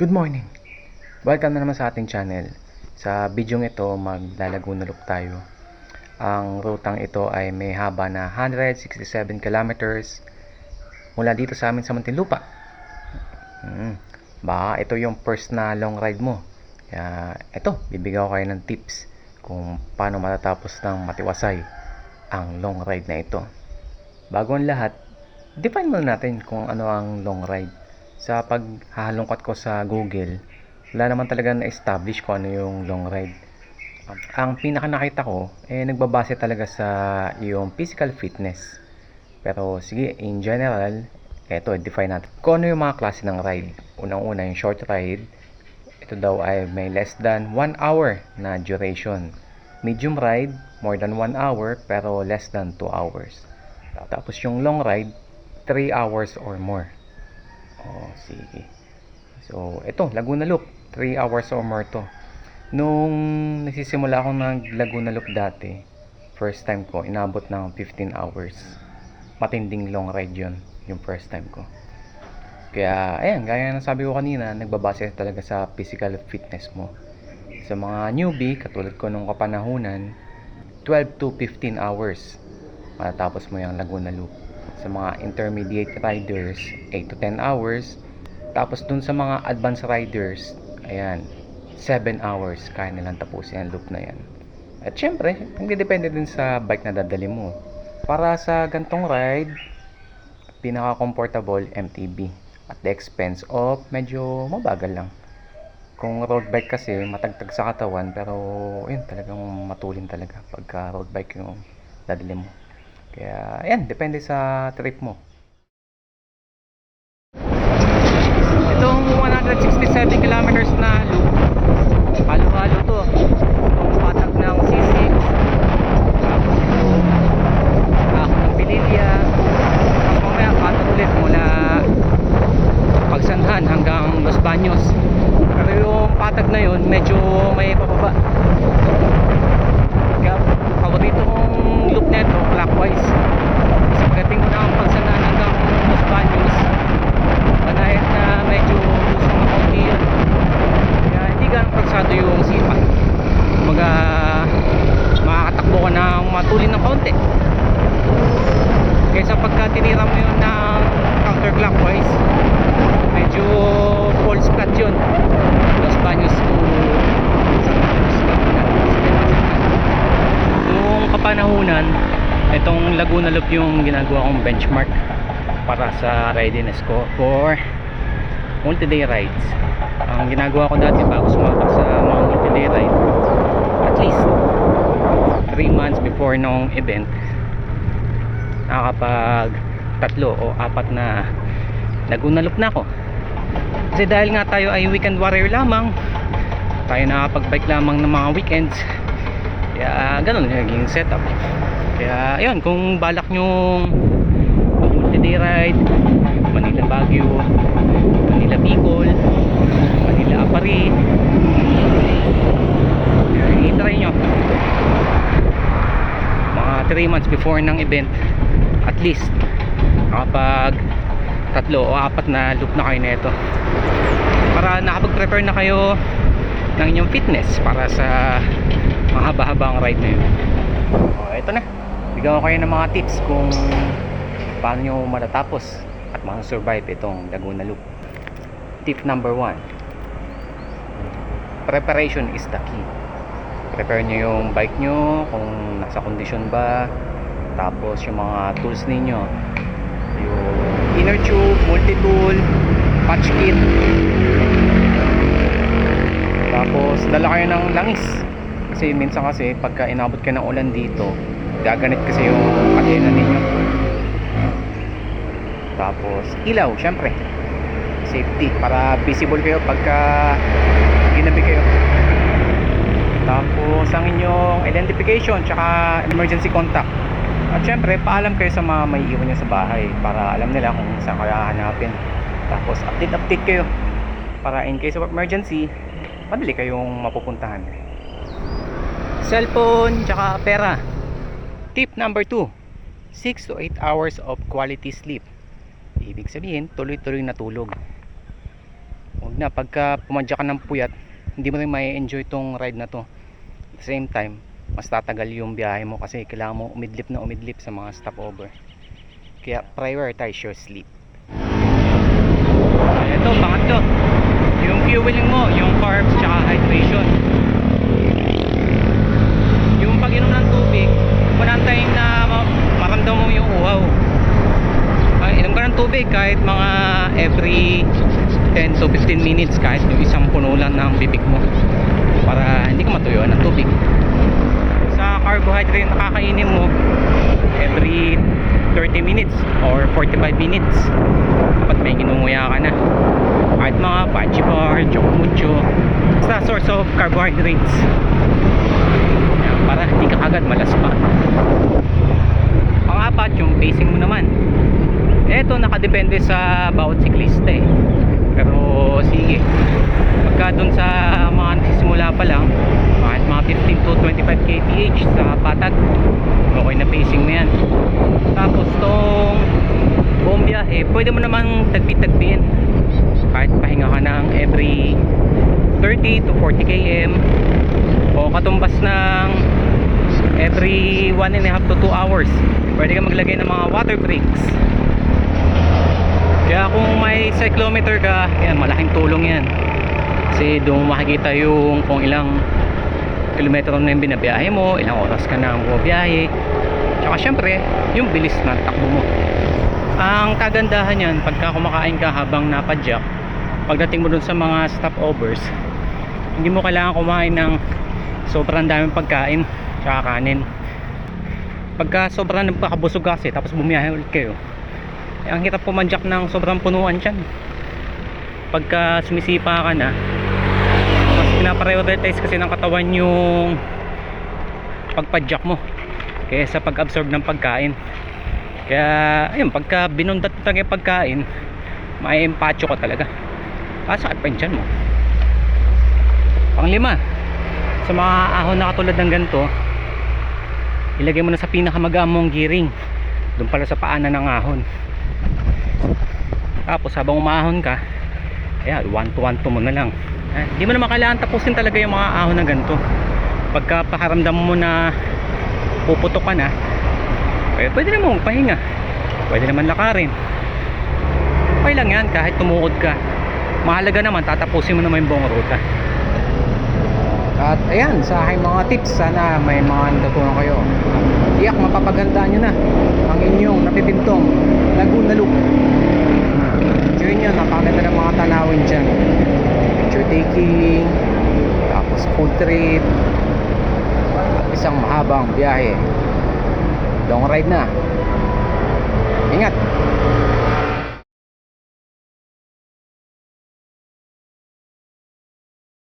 Good morning! Welcome na naman sa ating channel. Sa video ito, maglalaguna loop tayo. Ang rutang ito ay may haba na 167 kilometers mula dito sa amin sa Muntinlupa. Hmm. Baka ito yung first na long ride mo. Kaya ito, bibigyan ko kayo ng tips kung paano matatapos ng matiwasay ang long ride na ito. Bago ang lahat, define muna natin kung ano ang long ride sa paghahalongkat ko sa Google, wala naman talaga na-establish ko ano yung long ride. Ang pinaka nakita ko, eh nagbabase talaga sa yung physical fitness. Pero sige, in general, eto, define natin. Kung ano yung mga klase ng ride. Unang-una, yung short ride, ito daw ay may less than 1 hour na duration. Medium ride, more than 1 hour, pero less than 2 hours. Tapos yung long ride, 3 hours or more. Oh, sige. So, ito, Laguna Loop. 3 hours or more to. Nung nagsisimula ako ng Laguna Loop dati, first time ko, inabot ng 15 hours. Matinding long ride yun, yung first time ko. Kaya, ayan, gaya ng sabi ko kanina, nagbabase talaga sa physical fitness mo. Sa mga newbie, katulad ko nung kapanahunan, 12 to 15 hours matatapos mo yung Laguna Loop sa mga intermediate riders 8 to 10 hours. Tapos dun sa mga advanced riders ayan 7 hours kaya nilang tapusin ang loop na yan. At syempre nagdedepende din sa bike na dadali mo. Para sa gantong ride pinaka comfortable MTB at the expense of medyo mabagal lang. Kung road bike kasi matagtag sa katawan pero yun talagang matulin talaga pagka road bike yung dadali mo kaya, ayan, depende sa trip mo. Itong 167 kilometers na loop, halo-halo to. Itong patag ng C6, tapos itong ako ng Bililia, tapos mamaya patag ulit mula Pagsanhan hanggang Los Baños. Pero yung patag na yun, medyo may pababa. Kaya paborito kong loop neto clockwise. Kasi pagdating mo na ang pagsanaan hanggang Los Baños, panayat na medyo lusong na konti yun. Kaya hindi ganang pagsado yung sipa. Kumaga makakatakbo ka ng matulin ng kaunti. Kaysa pagka tinira mo yun ng counterclockwise, medyo false flat yun. Los Baños. Noong kapanahunan, itong Laguna Loop yung ginagawa kong benchmark para sa readiness ko for multi-day rides. Ang ginagawa ko dati bago sumatak sa mga multi-day ride, at least 3 months before nung event, nakakapag tatlo o apat na Laguna Loop na ako. Kasi dahil nga tayo ay weekend warrior lamang, tayo nakakapag-bike lamang ng mga weekends, kaya ganun yung naging setup. Kaya ayun, kung balak nyo multi-day ride, Manila Baguio, Manila Bicol, Manila Apari, i-try nyo. Mga 3 months before ng event, at least, nakapag tatlo o apat na loop na kayo nito para nakapag-prepare na kayo ng inyong fitness para sa mahaba-habang ride na yun. O ito na. Bigyan ko kayo ng mga tips kung paano nyo matatapos at makasurvive itong Laguna Loop. Tip number 1 preparation is the key. Prepare nyo yung bike nyo kung nasa kondisyon ba tapos yung mga tools ninyo. Yung inner tube, multi-tool patch kit. Tapos dala kayo ng langis. Kasi minsan kasi pagka inabot ka ng ulan dito gaganit kasi yung kadena ninyo. Tapos ilaw syempre. Safety para visible kayo pagka ginabi kayo tapos ang inyong identification tsaka emergency contact at syempre, paalam kayo sa mga may iwan nyo sa bahay para alam nila kung saan kayo hahanapin. Tapos, update-update kayo para in case of emergency, madali kayong mapupuntahan. Cellphone, tsaka pera. Tip number 2, 6 to 8 hours of quality sleep. Ibig sabihin, tuloy-tuloy na tulog. Na pagka pumadya ka ng puyat hindi mo rin may enjoy tong ride na to. At the same time mas tatagal yung biyahe mo kasi kailangan mo umidlip na umidlip sa mga stopover. Kaya prioritize your sleep. Ito pangatlo. Yung fueling mo yung carbs tsaka hydration. Yung pag-inom ng tubig manantayin na ma- maramdaman mo yung uhaw. Inom ka ng tubig kahit mga every 10 to 15 minutes kahit yung isang puno lang ng bibig mo. Para hindi ka matuyuan ng tubig. Sa carbohydrate na kakainin mo every 30 minutes or 45 minutes. Dapat may ginunguya ka na. Kahit mga pachi bar, chocomucho basta source of carbohydrates. Para hindi ka kagad malaspa. Pang-apat yung pacing mo naman. Eto nakadepende sa bawat siklista eh pero sige. Pagka dun sa mga nagsisimula pa lang kahit mga 15 to 25 kph sa patag okay na pacing mo yan. Tapos tong buong biyahe pwede mo namang tagpi-tagpiin kahit pahinga ka ng every 30 to 40 km o katumbas ng every 1 and a half to 2 hours pwede ka maglagay ng mga water breaks kaya kung may cyclometer ka yan malaking tulong yan. Kasi doon mo makikita yung kung ilang kilometro na yung binabiyahe mo ilang oras ka na bumabiyahe. Tsaka syempre yung bilis ng takbo mo. Ang kagandahan yan pagka kumakain ka habang napadyak pagdating mo dun sa mga stopovers hindi mo kailangan kumain ng sobrang daming pagkain tsaka kanin. Pagka sobrang nagpakabusog kasi tapos bumiyahe ulit kayo eh, ang hirap pumadyak ng sobrang punuan dyan. Pagka sumisipa ka na mas pinaprioritize kasi ng katawan yung pagpadyak mo kaya sa pag-absorb ng pagkain. Kaya ayun pagka binundat mo talaga pagkain may empacho ka talaga. Kasakit pa yung mo panglima sa mga ahon na katulad ng ganito ilagay mo na sa pinakamagamong gearing doon pala sa paanan ng ahon tapos habang umahon ka ayan one to one to mo na lang. Eh, hindi mo naman kailangan tapusin talaga yung mga ahon na ganito. Pagka pakaramdam mo na puputok ka na eh, pwede naman magpahinga. Pwede naman lakarin. Okay lang yan kahit tumukod ka. Mahalaga naman tatapusin mo naman yung buong ruta at ayan sa aking mga tips sana may mga natutunan kayo. Tiyak mapapagandaan nyo na ang inyong napipintong Laguna Loop. Enjoy nyo napakaganda ng mga tanawin dyan. Picture taking tapos food trip isang mahabang biyahe. Long ride na. Ingat